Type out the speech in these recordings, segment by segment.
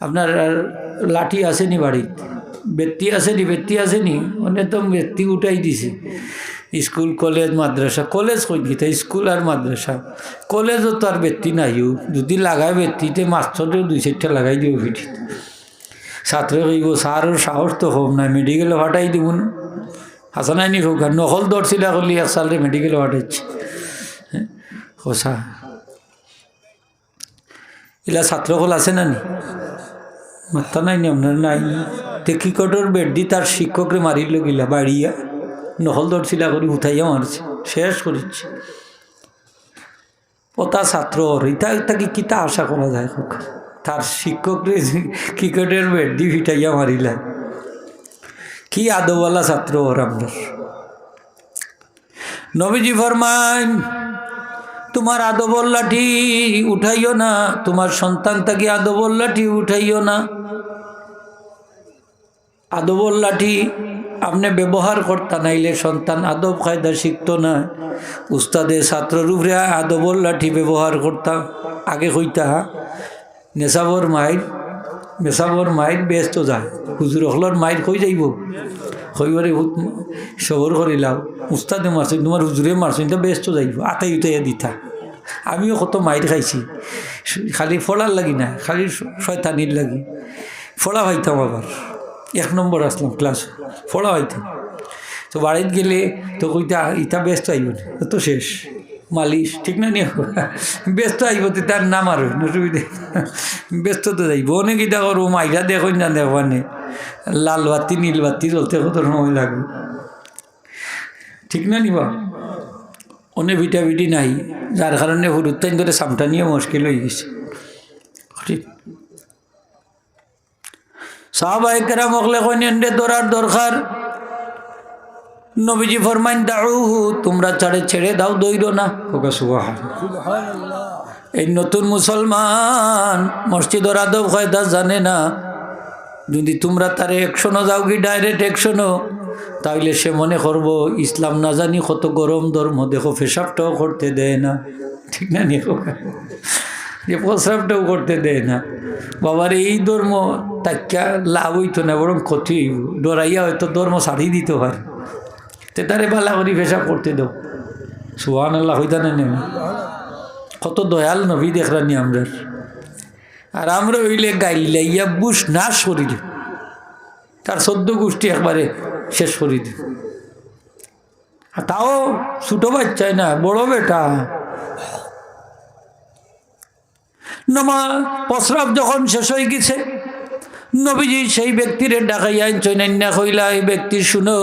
আপনার লাঠি আসেনি বাড়িত ব্যক্তি আসেনি ব্যক্তি আসেনি তো ব্যক্তি উঠাই দিছে। স্কুল, কলেজ, মাদ্রাসা, কলেজ কই দিতে স্কুল আর মাদ্রাসা। কলেজও তো আর ব্যক্তি নাইও যদি লাগায় ব্যক্তিতে মাস্টারেও দুই চারটা লাগাই দিব ভিটিতে ছাত্র কইব স্যারের সাহস তো হোক না মেডিকেলে ফাটাই দিব না। হাসানাই নি হোক আর নকল দৌড়ছিলা করলি এক সালে মেডিকেলে ফাটাইছে হ্যাঁ এলা ছাত্রসকল আছে না নি? মাত্তা নাই আপনার নাই। তে ক্রিকেটের বেড দি তার শিক্ষকরে মারিল গিলা বাড়িয়া, নহল দৌড়ছিলা করে উঠাইয়া মারছে, শেষ করেছে পতা ছাত্র ইটা তাকে কিতা আশা করা যায় তার শিক্ষকরে ক্রিকেটের বেড দি ফিটাইয়া মারিলা। কি আদওয়ালা ছাত্র ওর আপনার নবীজি ফরমান তোমার আদবর লাঠি উঠাইও না, তোমার সন্তান তাকে আদবর লাঠি উঠাইও না। আদবর লাঠি আপনি ব্যবহার করতা নাইলে সন্তান আদব কায়দা শিখত না। উস্তাদে ছাত্রর উপরে আদবর লাঠি ব্যবহার করতাম আগে কইতা, নেশাবর মাইর মেসাবর মাইর ব্যস্ত যায়। হুজুর হলর মাইর কই যাইব? কইবারে সবর করিলাম উস্তাদে মারছে তোমার হুজুরে মারছে এটা ব্যস্ত যাইব। আতাই উতাইয়া দিতা। আমিও কত মাইর খাইছি। খালি ফলার লাগি না, খালি শয়তানির লাগি। ফলা হইতাম আবার। এক নম্বর আসলাম ক্লাস ফলা হইতাম। তো বাড়িত গেলে তো কইতা ইটা ব্যস্ত আইব না তো শেষ। মালিশ, ঠিক না নিয়ে ব্যস্ত আইব তো তার নাম আর ব্যস্ত তো যাইব। অনেক ইটা করব, মাইরা দেখো না দেখবানে লাল বাতি, নীল বাতি চলতে কত সময় লাগবে। ঠিক না নিবা অনেক ভিটাভিটি নাই, যার কারণে হুরুত্তাইন ধরে সামটা নিয়ে মুশকিল হয়ে গেছে। ঠিক। সাহাবাই কেরাম অকলে কইনেন্ডে দৌড়ার দরকার। নবীজি ফরমাইন, দাউহু, তোমরা ছাড়ে ছেড়ে দাও দৈর না। এই নতুন মুসলমান মসজিদর আদব কয়দা জানে না? যদি তোমরা তারে একশনও যাও কি ডাইরেক্ট একশনও তাইলে সে মনে করব, ইসলাম না জানি কত গরম, ধর্ম দেখো পেশাবটাও করতে দেয় না। ঠিক না নিয়ে যে প্রস্রাবটাও করতে দেয় না। বাবার, এই ধর্ম তাক্যা লাভ হইতো না, বরং ক্ষতি ডরাইয়া হয়তো ধর্ম ছাড়ি দিতে পারে। তে তারে বালা করি পেশাব করতে দাও। সুহান আল্লাহ হইতা না নেই কত দয়াল নবী দেখলানি আমরা। আর আমরা হইলে গাইলে ইয়া বুস নাশ করিলে তার সদ্য গোষ্ঠী একবারে দিল আর তাও ছোটো বাচ্চাই না, বড় বেটা। নমা, প্রস্রাব যখন শেষ হয়ে গেছে, নবীজি সেই ব্যক্তিরে ডাকাইয়া চৈনান্যা কইলা, এই ব্যক্তি শুনো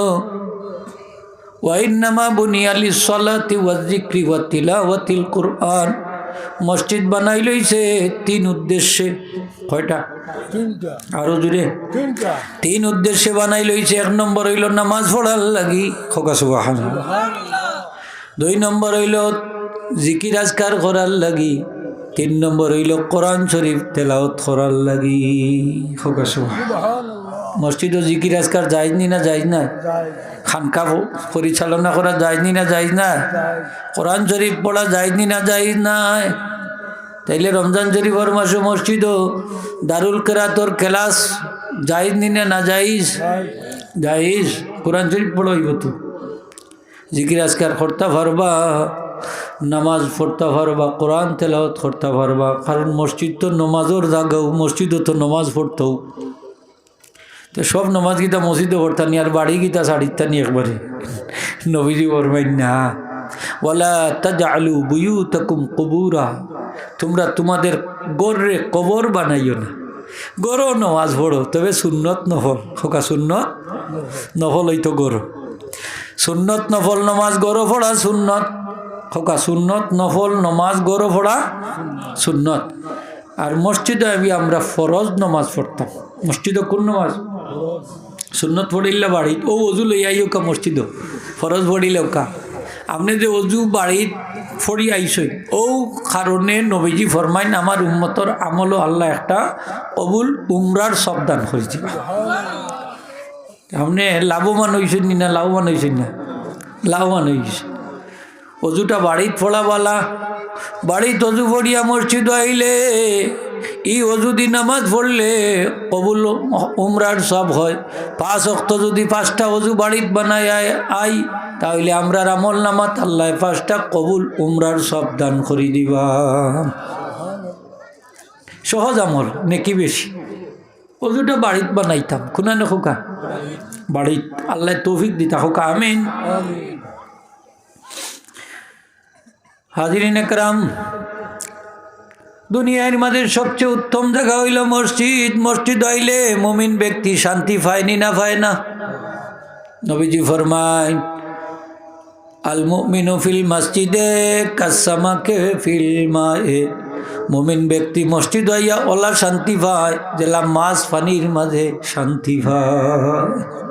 ওয়াইনামা বুনিয়ালি সলাতি ওয়াজিক্রি ওয়াতিলা ওয়াতিল কোরআন। মসজিদ বানাই লইছে তিন উদ্দেশ্যে। কয়টা? আরও জুড়ে তিন উদ্দেশ্যে বানাই লইছে এক নম্বর হইল নামাজ পড়ার লাগি। খোকা সুবাহান দুই নম্বর হইল জিকির আজকার করার লাগি। তিন নম্বর হইল কোরআন শরীফ তেলাওত করার লাগি। খোকা সুবাহান মসজিদও জিকির আজকার যাইজ নি যাইজ না খানকা পরিচালনা করা যায়নি নি না যাইজ না? কোরআন শরীফ পড়া যায়নি নি না? যাইজ নাই তাইলে রমজান শরীফর মাসে মসজিদও দারুল কেরাতর ক্লাস যাইজ নি না না যায় যাইজ কোরআন শরীফ পড়াইব তো। জিকির আজকার করতে পারবা নামাজ পড়তে পারবা কোরআন তেলাওয়াত করতে পারবা কারণ মসজিদ তো নমাজের জাগাও, মসজিদও তো নমাজ পড়তেও। তো সব নমাজ গীতা মসজিদে পড়তানি আর বাড়ি গীতা শাড়িতানি একবারে। নবীজি বলবেন, না। ওয়ালা তাজআলু বুয়ুতাকুম কুবুরা। তোমরা তোমাদের গড়রে কবর বানাইও না। গড়ও নমাজ পড়ো, তবে সুন্নত নফল। খোকা, সুন্নত নফল হইতো গড় সুন্নত নফল নমাজ গড় পড়া সুন্নত। খোকা, সুন্নত নফল নমাজ গড় পড়া সুন্নত। আর মসজিদে আমি আমরা ফরজ নমাজ পড়তাম। মসজিদে কোন নমাজ? সুন্নত পড়িলে বাড়িত, ও অজু লই আইও কা মসজিদ, ফরজ পড়িলেও কা। আপনি যে অজু বাড়িত ফড়ি আইসই, ও কারণে নবীজি ফরমাইন, আমার উম্মতর আমল আল্লাহ একটা অবুল উমরার সবদান করেছি। আপনি লাভবান হয়েছেন নি না, লাভবান হয়েছেন না? লাভবান হয়েছে অজুটা বাড়িত ফোড়াবালা বাড়ি তজু পড়িয়া মসজিদ আইলে, ই অজুদি নামাজ পড়লে কবুল উমরার সব হয়। পাঁচ অক্ত যদি পাঁচটা অজু বাড়িত বানায় আই তাহলে আমরা আমল নামাত, আল্লাহ পাঁচটা কবুল উমরার সব দান করি দিবা। সহজ আমল, নেকি বেশি। অজুটা বাড়িত বানাইতাম, খুনা না খোকা। বাড়িত আল্লাহ তৌফিক দিতা হোকা আমিন। হাজিরিন একরাম, দুনিয়ার মাঝে সবচেয়ে উত্তম জায়গা হইল মসজিদ। মসজিদ হইলে মুমিন ব্যক্তি শান্তি পায়নি না পায় না। নবীজি ফরমায়, আল মুমিনু ফিল মসজিদে কাসামাকে ফিল মায়ে। মুমিন ব্যক্তি মসজিদ হইয়া ওলা শান্তি পায় জেলা মাছ পানির মাঝে শান্তি পায়।